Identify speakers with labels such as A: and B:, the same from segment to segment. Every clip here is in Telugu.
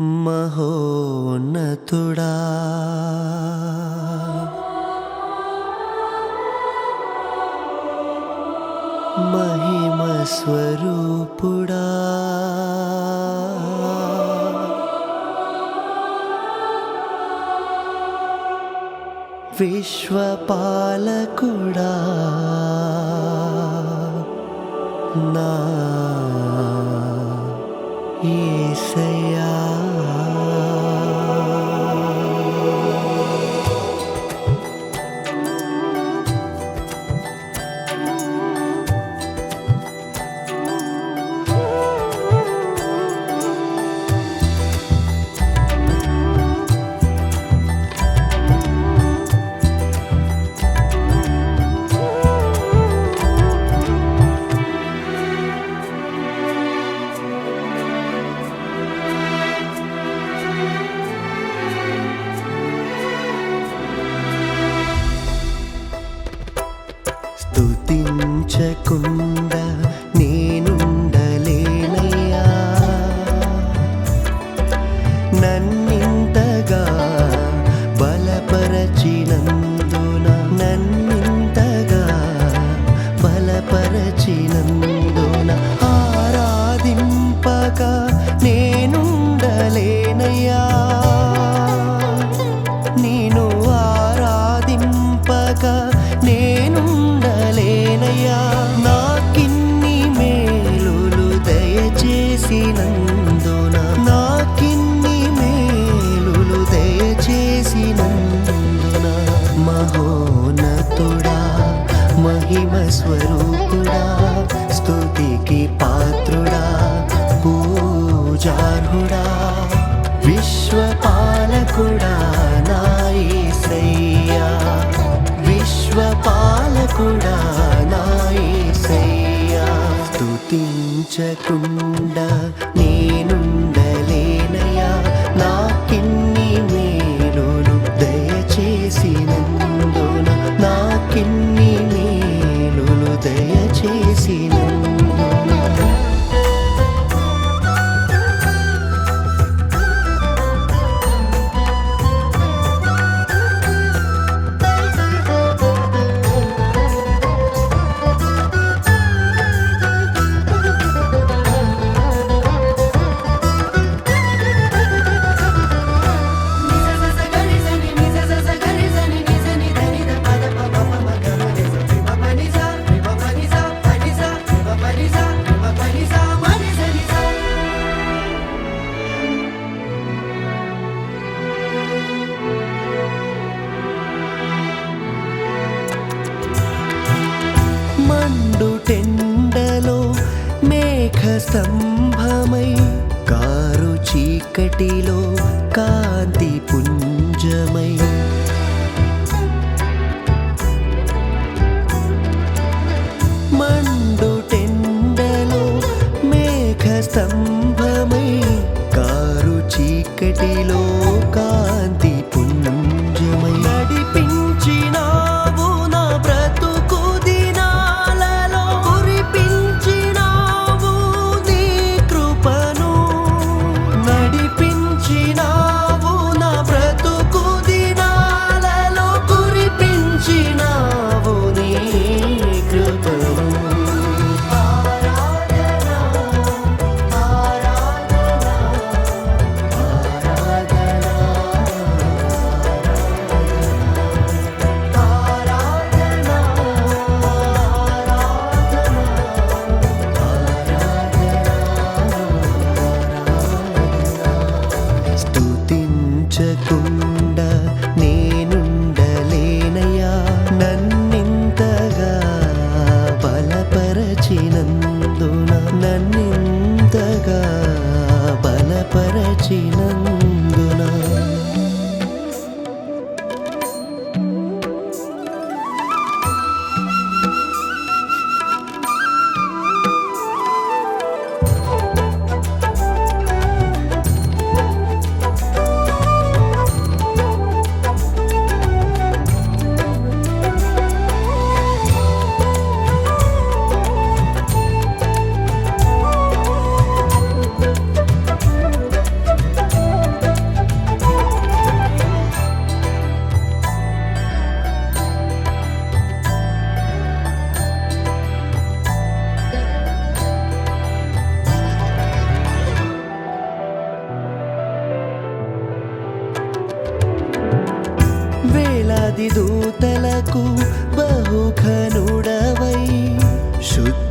A: మహోన్నతుడా. మహిమ స్వరూపుడా విశ్వపాలకుడా. నా ఏసయ్యా. స్వరూపుడా స్తుతికి పాత్రుడా పూజార్హుడా విశ్వపాలకుడా నాయసయ్యా విశ్వపాలకుడా నాయసయ్యా స్తుతించకుండా నేనుండలే. sino స్తంభమై కారు చీకటిలో కాంతి పుంజమై 却苦 దూతలకు బహుఘనుడవై శుద్ధ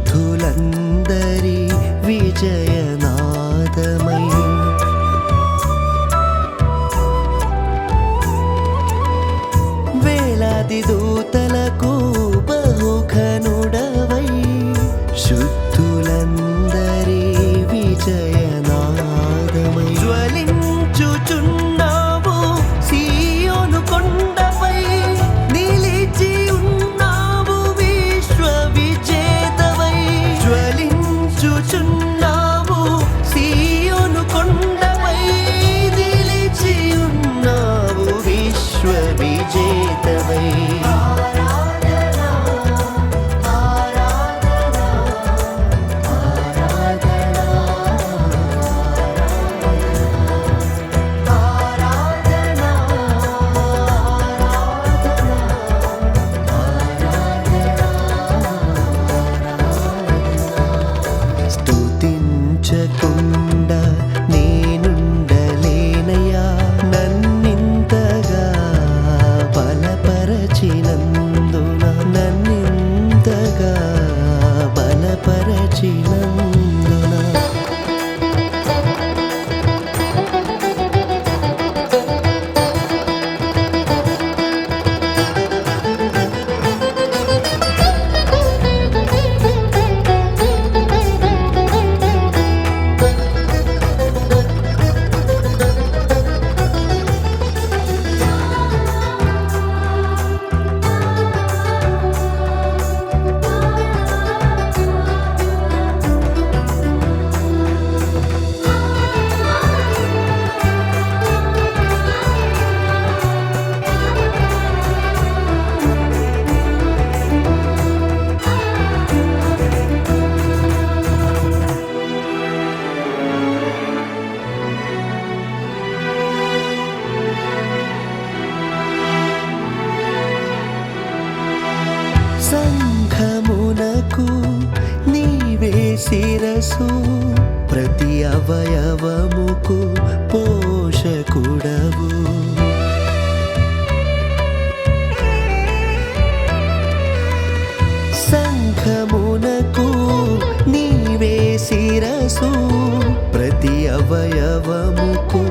A: శిరసు ప్రతి అవయవముకు పోషకుడవు. సంఘమునకు నీవే శిరసు ప్రతి అవయవముకు